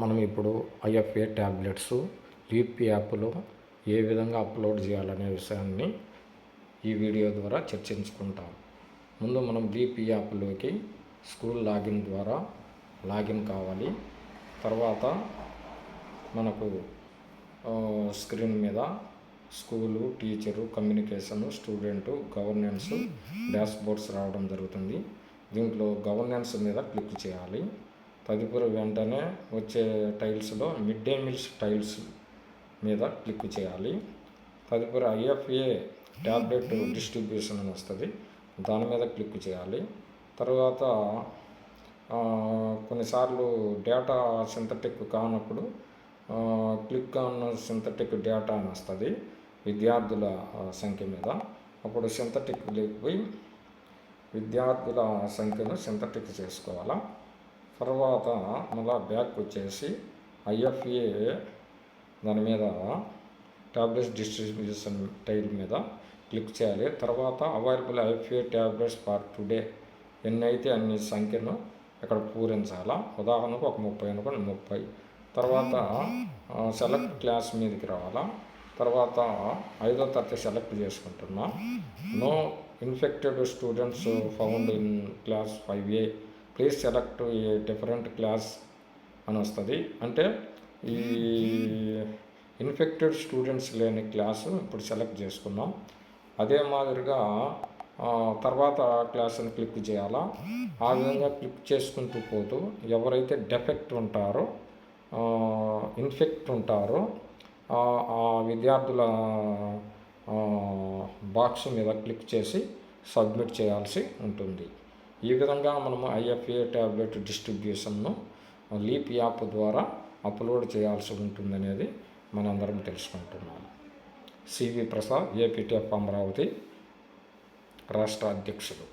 మనం ఇప్పుడు IFA tablets leap యాప్లో ఏ విధంగా అప్లోడ్ చేయాలనే విషయాన్ని ఈ వీడియో ద్వారా చర్చించుకుంటాం. ముందు మనం లీప్ యాప్లోకి స్కూల్ లాగిన్ ద్వారా లాగిన్ కావాలి. తర్వాత మనకు స్క్రీన్ మీద school teacher communication student governance dash boards రావడం జరుగుతుంది. దీంట్లో గవర్నెన్స్ మీద క్లిక్ చేయాలి. తదుపరి వెంటనే వచ్చే టైల్స్లో మిడ్ డే మీల్స్ టైల్స్ మీద క్లిక్ చేయాలి. తదుపరి ఐఎఫ్ఏ ట్యాబ్లెట్ డిస్ట్రిబ్యూషన్ అని వస్తుంది. దాని మీద క్లిక్ చేయాలి. తర్వాత కొన్నిసార్లు డేటా సింథటిక్ కానప్పుడు క్లిక్ ఆన్ సింథటిక్ డేటా అని వస్తుంది విద్యార్థుల సంఖ్య మీద. అప్పుడు సింథటిక్ పోయి విద్యార్థుల సంఖ్యను సింథటిక్ చేసుకోవాలా? తర్వాత మళ్ళా బ్యాక్ వచ్చేసి ఐఎఫ్ఏ దాని మీద ట్యాబ్లెట్స్ డిస్ట్రిబ్యూషన్ టైల్ మీద క్లిక్ చేయాలి. తర్వాత available IFA tablets for today. ఎన్ని అయితే అన్ని సంఖ్యను ఇక్కడ పూరించాలా? ఉదాహరణకు ఒక ముప్పై అనుకోండి ముప్పై. తర్వాత సెలెక్ట్ క్లాస్ మీదకి రావాలా? తర్వాత ఐదో తరగతి సెలెక్ట్ చేసుకుంటున్నా. No infected students found in class five a please select a different class అని వస్తుంది. అంటే ఈ ఇన్ఫెక్టెడ్ స్టూడెంట్స్ లేని క్లాసు ఇప్పుడు సెలెక్ట్ చేసుకున్నాం. అదే మాదిరిగా తర్వాత క్లాస్ని క్లిక్ చేయాలా? ఆ విధంగా క్లిక్ చేసుకుంటూ పోతూ ఎవరైతే డెఫెక్ట్ ఉంటారో ఇన్ఫెక్ట్ ఉంటారో ఆ విద్యార్థుల బాక్స్ మీద క్లిక్ చేసి సబ్మిట్ చేయాల్సి ఉంటుంది. ఈ విధంగా మనము ఐఎఫ్ఏ ట్యాబ్లెట్ డిస్ట్రిబ్యూషన్ను లీప్ యాప్ ద్వారా అప్లోడ్ చేయాల్సి ఉంటుందనేది మనందరం తెలుసుకుంటున్నాం సివి ప్రసాద్ ఏపీటీఎఫ్ అమరావతి రాష్ట్ర అధ్యక్షుడు.